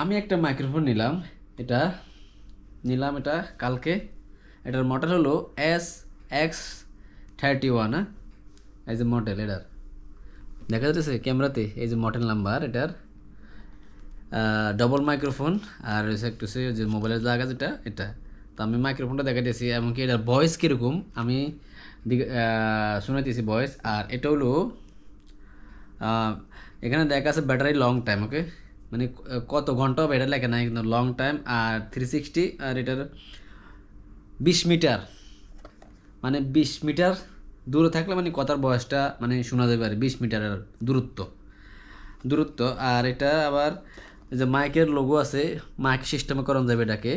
আমি একটা মাইক্রোফোন নিলাম। এটা নিলাম এটা কালকে। এটার মডেল হলো এস এক্স থার্টি ওয়ান এই যে মডেল এটার। দেখা যাচ্ছে ক্যামেরাতে এই যে মডেল নাম্বার এটার। ডবল মাইক্রোফোন আর একটু সে যে মোবাইলের জায়গা যেটা, এটা। তো আমি মাইক্রোফোনটা দেখাইতেছি এমনকি এটার ভয়েস কীরকম, আমি শুনাইতেছি ভয়েস আর এটা হলো এখানে দেখা আছে ব্যাটারি লং টাইম ওকে মানে কত ঘণ্টা হবে এটা লাগে না কিন্তু লং টাইম আর থ্রি সিক্সটি আর এটার বিশ মিটার। মানে বিশ মিটার দূরে থাকলে মানে কথার বয়সটা মানে শোনা যাবে আর বিশ মিটারের দূরত্ব। দূরত্ব, আর এটা আবার যে মাইকের লোগো আছে, মাইক সিস্টেমে করানো যাবে এটাকে।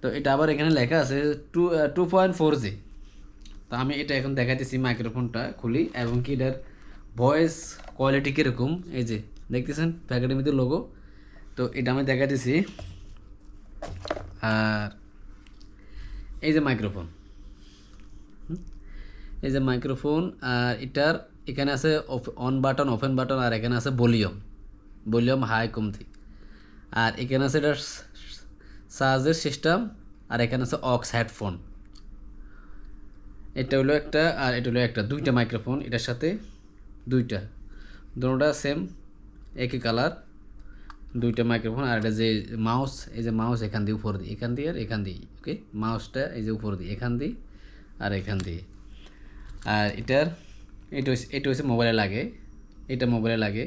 তো এটা আবার এখানে লেখা আছে two two point four G তো আমি এটা এখন দেখাইতেছি মাইক্রোফোনটা খুলি, এবং কি এটার ভয়েস কোয়ালিটি কীরকম, এই যে দেখতেছেন প্যাকেটের লোগো তো এটা আমি দেখাইতেছি আর এই যে মাইক্রোফোন এই যে মাইক্রোফোন আর এটার এখানে আছে অন বাটন ওপেন বাটন আর এখানে আছে ভলিউম ভলিউম হাই কমতি। আর এখানে আছে এটার চার্জের সিস্টেম আর এখানে আছে অক্স হেডফোন এটা হলো একটা, আর এটা হলো একটা, দুইটা মাইক্রোফোন এটার সাথে দুইটা। দুটোটা সেম একই কালার, দুইটা মাইক্রোফোন আর এটা যে মাউস এই যে মাউস এখান দিয়ে উপর দিয়ে, এখান দিয়ে আর এখান দিয়ে ওকে মাউসটা এই যে উপর দিয়ে, এখান দিয়ে আর এখান দিয়ে। আর এটার, এটা হচ্ছে এটা হচ্ছে মোবাইলে লাগে, এটা মোবাইলে লাগে।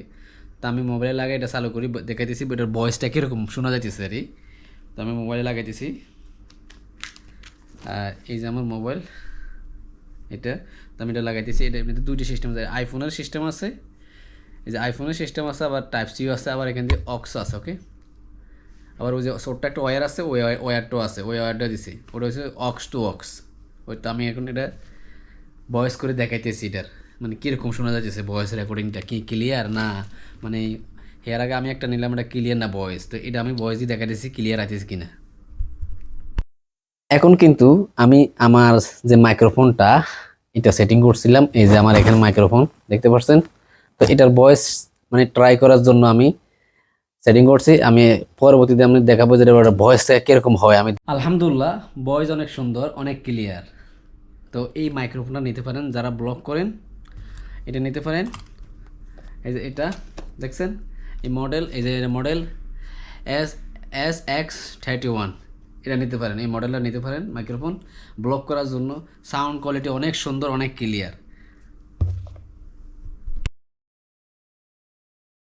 তো আমি মোবাইলে লাগে, এটা চালু করি দেখাইতেছি এটার ভয়েসটা কীরকম শোনা যাইতেছে আর তো আমি মোবাইলে লাগাইতেছি। আর এই যে আমার মোবাইল এটা, তো আমি এটা লাগাইতেছি, এটা এমনিতে দুইটি সিস্টেম আছে আইফোনের সিস্টেম আছে এই যে আইফোনের সিস্টেম আছে, আবার টাইপ সিও আছে, আবার এখান দিয়ে অক্স আছে ওকে আবার ওই যে ছোট্ট একটা ওয়্যার আছে, ওই ওয়্যারটাও আছে, ওই ওয়্যারটা দিছি। ওটা হচ্ছে অক্স টু অক্স ওই তো আমি এখন এটা ভয়েস করে দেখাইতেছি এটার। মানে কীরকম শোনা যাচ্ছে ভয়েস রেকর্ডিংটা কি ক্লিয়ার না? মানে এর আগে আমি একটা নিলাম, এটা ক্লিয়ার না ভয়েস তো এটা আমি ভয়েস দিয়ে দেখাইতেছি ক্লিয়ার আছে কিনা? এখন কিন্তু আমি আমার যে মাইক্রোফোনটা এটা সেটিং করছিলাম, এই যে আমার এখানে মাইক্রোফোন দেখতে পাচ্ছেন তো এটার ভয়েস মানে ট্রাই করার জন্য আমি সেটিং করছি। আমি পরবর্তীতে আমি দেখাবো যে ভয়েসটা কীরকম হয়। আমি আলহামদুলিল্লাহ ভয়েস অনেক সুন্দর, অনেক ক্লিয়ার তো এই মাইক্রোফোনটা নিতে পারেন, যারা ব্লগ করেন, এটা নিতে পারেন। এই যে এটা, দেখছেন? এই মডেল এই যে model S S X thirty one এটা নিতে পারেন, এই মডেলটা নিতে পারেন মাইক্রোফোন ব্লক করার জন্য সাউন্ড কোয়ালিটি অনেক সুন্দর, অনেক ক্লিয়ার